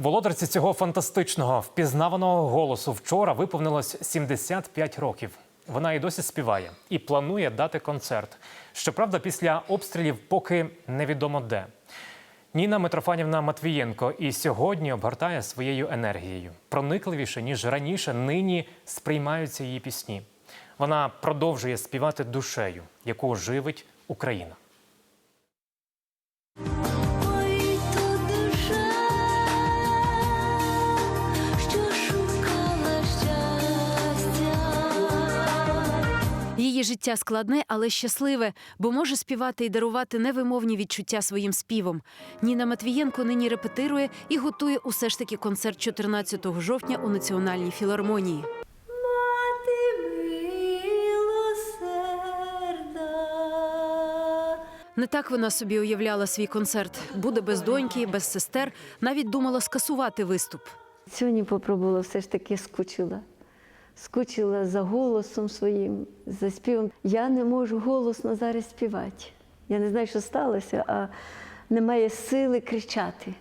Володарці цього фантастичного впізнаваного голосу вчора виповнилось 75 років. Вона і досі співає і планує дати концерт. Щоправда, після обстрілів поки невідомо де. Ніна Митрофанівна Матвієнко і сьогодні обгортає своєю енергією. Проникливіше ніж раніше, нині сприймаються її пісні. Вона продовжує співати душею, яку живить Україна. Її життя складне, але щасливе, бо може співати і дарувати невимовні відчуття своїм співом. Ніна Матвієнко нині репетирує і готує усе ж таки концерт 14 жовтня у Національній філармонії. Мати. Не так вона собі уявляла свій концерт. Буде без доньки, без сестер. Навіть думала скасувати виступ. Сьогодні попробувала все ж таки скучила. Скучила за голосом своїм, за співом. Я не можу голосно зараз співати. Я не знаю, що сталося, а немає сили кричати.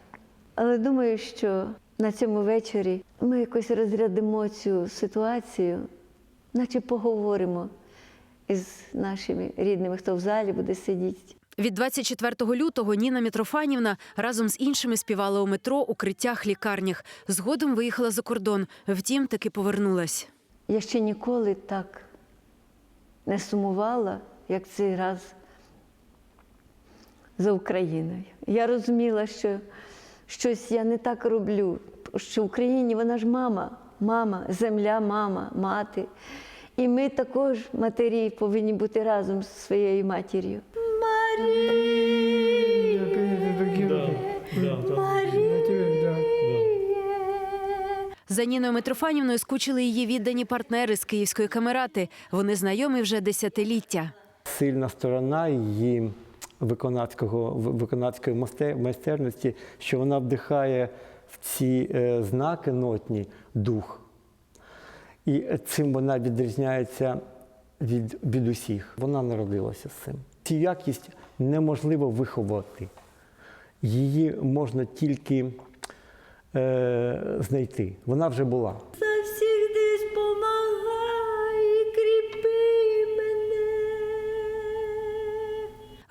Але думаю, що на цьому вечорі ми якось розрядимо цю ситуацію, наче поговоримо із нашими рідними, хто в залі буде сидіти. Від 24 лютого Ніна Мітрофанівна разом з іншими співала у метро, укриттях, лікарнях. Згодом виїхала за кордон. Втім, таки повернулась. Я ще ніколи так не сумувала, як цей раз за Україною. Я розуміла, що щось я не так роблю, що в Україні вона ж мама, мама, земля, мама, мати. І ми також, матері, повинні бути разом зі своєю матір'ю. За Ніною Митрофанівною скучили її віддані партнери з київської камерати. Вони знайомі вже десятиліття. сильна сторона її виконацького, виконацької майстерності, що вона вдихає в ці е, знаки нотні дух. І цим вона відрізняється від, від усіх. Вона народилася з цим. Цю якість неможливо виховати. Її можна тільки е, знайти. Вона вже була. Завсігди спомагай, і кріпи мене.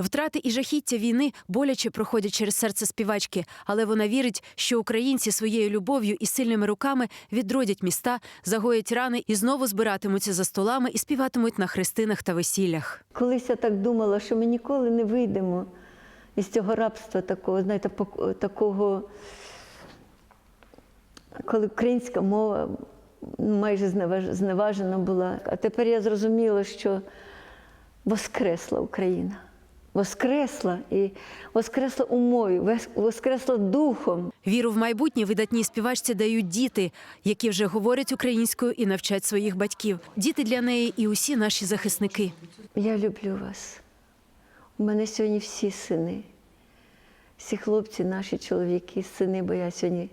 Втрати і жахіття війни боляче проходять через серце співачки, але вона вірить, що українці своєю любов'ю і сильними руками відродять міста, загоять рани і знову збиратимуться за столами і співатимуть на хрестинах та весіллях. Колись я так думала, що ми ніколи не вийдемо із цього рабства такого, знаєте, пок- такого, коли українська мова майже зневажена була. А тепер я зрозуміла, що воскресла Україна. Воскресла і воскресла у мові, вес- воскресла духом. Віру в майбутнє видатній співачці дають діти, які вже говорять українською і навчать своїх батьків. Діти для неї і усі наші захисники. Я люблю вас. У мене сьогодні всі сини. Всі хлопці, наші чоловіки, сини, бо я сьогодні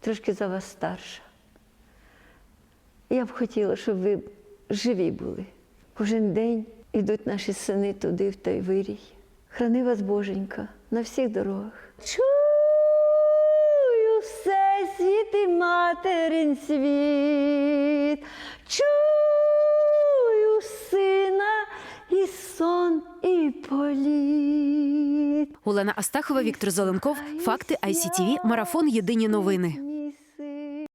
трошки за вас старша. Я б хотіла, щоб ви живі були. Кожен день ідуть наші сини туди, в той вирій. Храни вас, Боженька, на всіх дорогах. Чую все світ і материн світ. Чую сина і сон, і політ. Олена Астахова, Віктор Зеленков. Факти ICTV. Марафон. Єдині новини.